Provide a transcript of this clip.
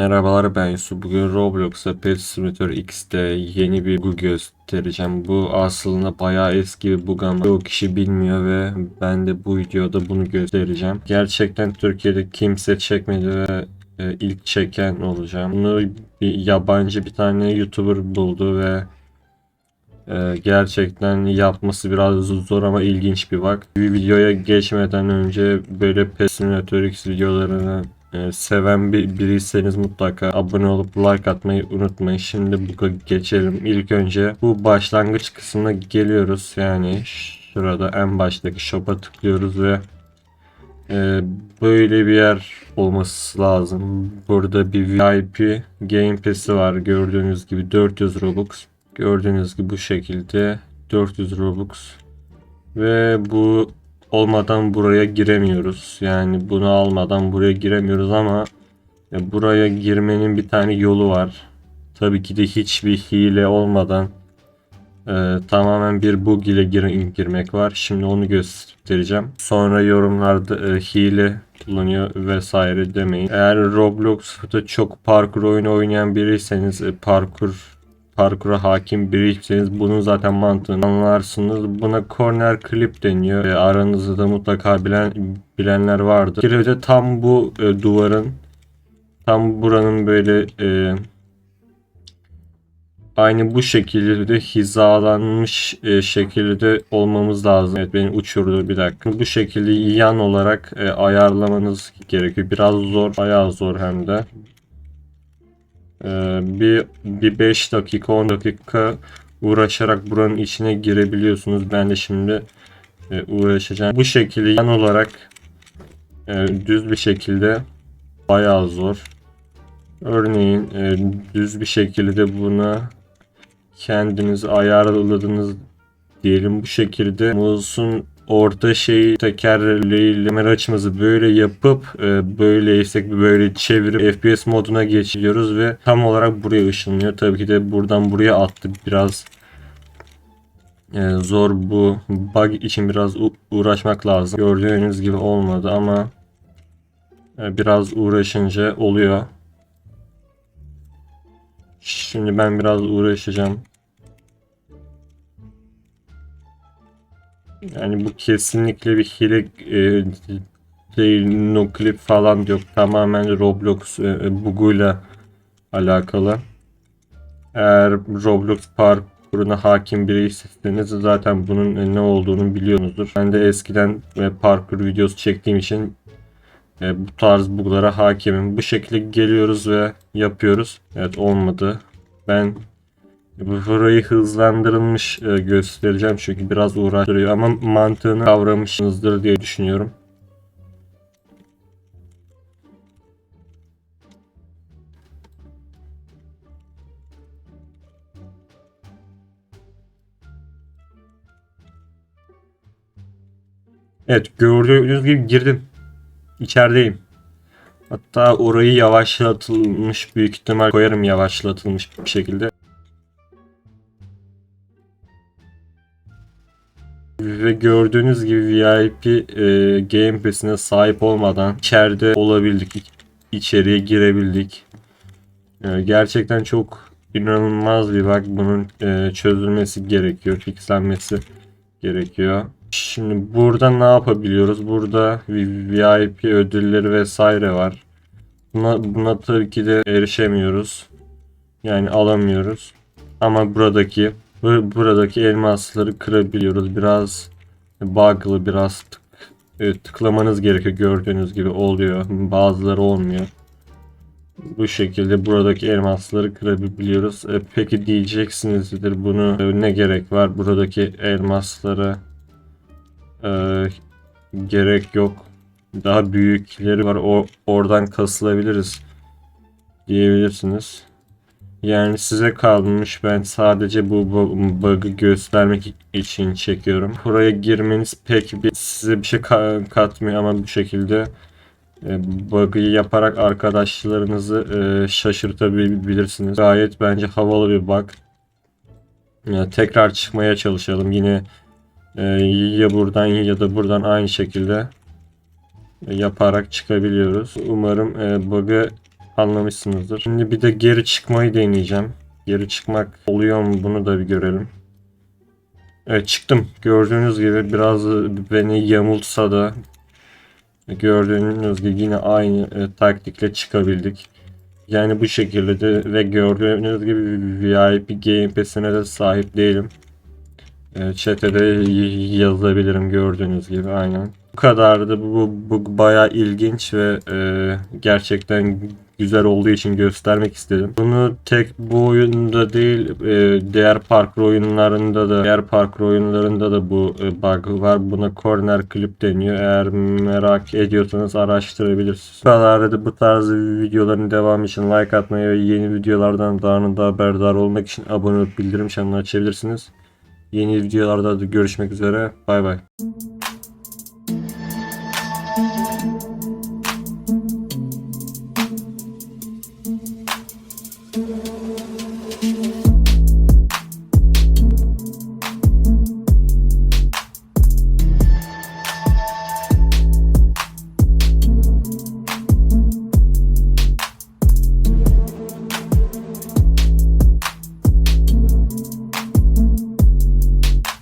Merhabalar ben Yusuf. Bugün Roblox'ta Pet Simulator X'te yeni bir bug göstereceğim. Bu aslında bayağı eski bir bug ama çoğu kişi bilmiyor ve ben de bu videoda bunu göstereceğim. Gerçekten Türkiye'de kimse çekmedi ve e, ilk çeken olacağım. Bunu bir yabancı bir tane YouTuber buldu ve e, gerçekten yapması biraz zor ama ilginç bir bug. Bir videoya geçmeden önce böyle Pet Simulator X videolarını ee, seven bir biriyseniz mutlaka abone olup like atmayı unutmayın. Şimdi bu geçelim. İlk önce bu başlangıç kısmına geliyoruz. Yani şurada en baştaki shop'a tıklıyoruz ve e, böyle bir yer olması lazım. Burada bir VIP Game Pass'i var. Gördüğünüz gibi 400 Robux. Gördüğünüz gibi bu şekilde 400 Robux. Ve bu olmadan buraya giremiyoruz. Yani bunu almadan buraya giremiyoruz ama buraya girmenin bir tane yolu var. Tabii ki de hiçbir hile olmadan e, tamamen bir bug ile gir girmek var. Şimdi onu göstereceğim. Sonra yorumlarda e, hile kullanıyor vesaire demeyin. Eğer Roblox'ta çok parkur oyunu oynayan biriyseniz e, parkur parkura hakim biriyseniz bunun zaten mantığını anlarsınız. Buna corner clip deniyor. E, aranızda da mutlaka bilen bilenler vardır. Bir de tam bu e, duvarın tam buranın böyle e, aynı bu şekilde hizalanmış e, şekilde olmamız lazım. Evet beni uçurdu bir dakika. Bu şekilde yan olarak e, ayarlamanız gerekiyor. Biraz zor, bayağı zor hem de. Ee, bir bir 5 dakika 10 dakika uğraşarak buranın içine girebiliyorsunuz. Ben de şimdi e, uğraşacağım. Bu şekilde yan olarak e, düz bir şekilde bayağı zor. Örneğin e, düz bir şekilde buna kendiniz ayarladınız diyelim bu şekilde mouse'un orta şeyi tekerleğiyle kamera açımızı böyle yapıp e, böyleysek böyle çevirip FPS moduna geçiyoruz ve tam olarak buraya ışınlıyor. Tabii ki de buradan buraya attık biraz e, zor bu bug için biraz uğraşmak lazım. Gördüğünüz gibi olmadı ama e, biraz uğraşınca oluyor. Şimdi ben biraz uğraşacağım. Yani bu kesinlikle bir hile e, değil, no clip falan yok. Tamamen Roblox e, buguyla alakalı. Eğer Roblox parkuruna hakim biriyseniz zaten bunun e, ne olduğunu biliyorsunuzdur. Ben de eskiden e, parkur videosu çektiğim için e, bu tarz buglara hakimim. Bu şekilde geliyoruz ve yapıyoruz. Evet olmadı. Ben Burayı hızlandırılmış e, göstereceğim çünkü biraz uğraştırıyor ama mantığını kavramışsınızdır diye düşünüyorum. Evet gördüğünüz gibi girdim. İçerideyim. Hatta orayı yavaşlatılmış büyük ihtimal koyarım yavaşlatılmış bir şekilde. Ve gördüğünüz gibi VIP e, Game Pass'ine sahip olmadan içeride olabildik. içeriye girebildik. E, gerçekten çok inanılmaz bir bak bunun e, çözülmesi gerekiyor. Fixlenmesi gerekiyor. Şimdi burada ne yapabiliyoruz? Burada VIP ödülleri vesaire var. Buna, buna tabii ki de erişemiyoruz. Yani alamıyoruz. Ama buradaki buradaki elmasları kırabiliyoruz. Biraz bug'lı biraz tık, e, tıklamanız gerekiyor gördüğünüz gibi oluyor. Bazıları olmuyor. Bu şekilde buradaki elmasları kırabiliyoruz. E, peki diyeceksinizdir bunu e, ne gerek var buradaki elmaslara e, gerek yok. Daha büyükleri var. O oradan kasılabiliriz diyebilirsiniz. Yani size kalmış ben sadece bu bug'ı göstermek için çekiyorum. Buraya girmeniz pek bir size bir şey katmıyor ama bu şekilde e, bug'ı yaparak arkadaşlarınızı e, şaşırtabilirsiniz. Gayet bence havalı bir bug. Yani tekrar çıkmaya çalışalım. Yine e, ya buradan ya da buradan aynı şekilde yaparak çıkabiliyoruz. Umarım bug'ı anlamışsınızdır. Şimdi bir de geri çıkmayı deneyeceğim. Geri çıkmak oluyor mu bunu da bir görelim. Evet çıktım. Gördüğünüz gibi biraz beni yamultsa da gördüğünüz gibi yine aynı e, taktikle çıkabildik. Yani bu şekilde de ve gördüğünüz gibi VIP Game Pass'ine de sahip değilim. Chat'e de y- yazabilirim gördüğünüz gibi aynen. Bu kadardı. Bu, bu, bayağı ilginç ve e, gerçekten güzel olduğu için göstermek istedim. Bunu tek bu oyunda değil, e, diğer parkur oyunlarında da diğer parkur oyunlarında da bu e, bug var. Buna corner clip deniyor. Eğer merak ediyorsanız araştırabilirsiniz. Bu kadardı. Bu tarz videoların devamı için like atmayı ve yeni videolardan daha anında haberdar olmak için abone olup bildirim çanını açabilirsiniz. Yeni videolarda da görüşmek üzere. Bay bay.